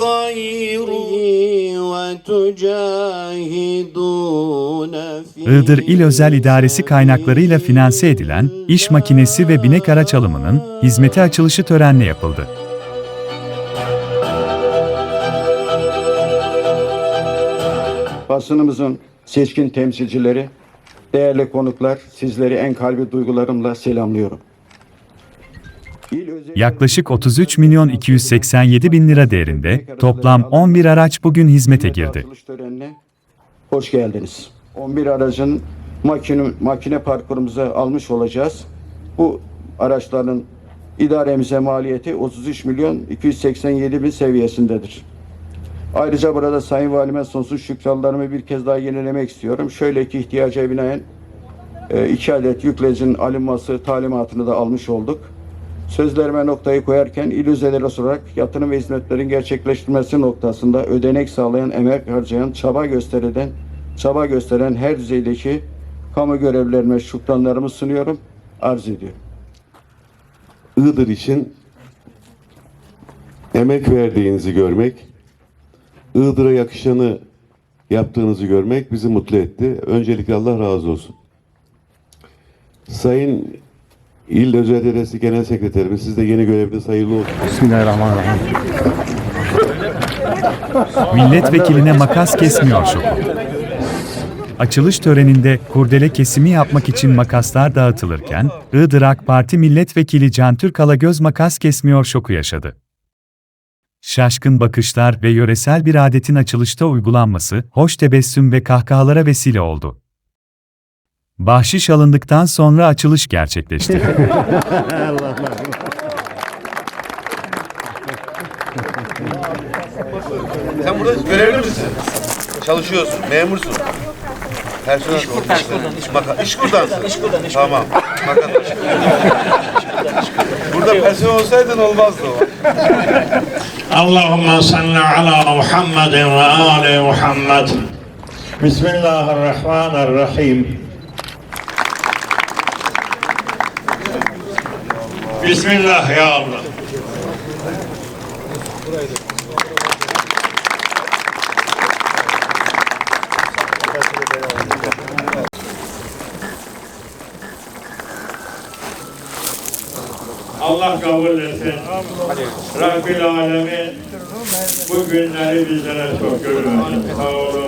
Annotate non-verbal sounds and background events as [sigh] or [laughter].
الخير وتجاهدون في Iğdır İl Özel İdaresi kaynaklarıyla finanse edilen iş makinesi ve binek araç alımının hizmete açılışı törenle yapıldı. basınımızın seçkin temsilcileri, değerli konuklar, sizleri en kalbi duygularımla selamlıyorum. Yaklaşık 33 milyon 287 bin lira değerinde toplam 11 araç bugün hizmete girdi. Hoş geldiniz. 11 aracın makine, makine parkurumuza almış olacağız. Bu araçların idaremize maliyeti 33 milyon 287 bin seviyesindedir. Ayrıca burada Sayın Valime sonsuz şükranlarımı bir kez daha yenilemek istiyorum. Şöyle ki ihtiyaca binaen e, iki adet yüklecin alınması talimatını da almış olduk. Sözlerime noktayı koyarken il üzeleri olarak yatırım ve hizmetlerin gerçekleştirilmesi noktasında ödenek sağlayan, emek harcayan, çaba gösteren, çaba gösteren her düzeydeki kamu görevlilerime şükranlarımı sunuyorum, arz ediyorum. Iğdır için emek verdiğinizi görmek, Iğdır'a yakışanı yaptığınızı görmek bizi mutlu etti. Öncelikle Allah razı olsun. Sayın İl Özel İdaresi Genel Sekreterimiz, siz de yeni göreviniz hayırlı olsun. Milletvekiline makas kesmiyor şoku. Açılış töreninde kurdele kesimi yapmak için makaslar dağıtılırken, Iğdır AK Parti Milletvekili Can Türk Alagöz makas kesmiyor şoku yaşadı. Şaşkın bakışlar ve yöresel bir adetin açılışta uygulanması, hoş tebessüm ve kahkahalara vesile oldu. Bahşiş alındıktan sonra açılış gerçekleşti. Allah [laughs] Allah. Sen burada görevli misin? Çalışıyorsun, memursun. Personel iş kurdan, iş kurdan. İş kurdansın. İş kurdan, iş kurdan. Tamam. Makas. burada personel olsaydın olmazdı o. Allahümme salli ala Muhammedin ve ale Muhammed. Bismillahirrahmanirrahim. Bismillah ya Allah. Allah kabul etsin. Rabbil alemin bu günleri bizlere çok görmesin. Sağ olun.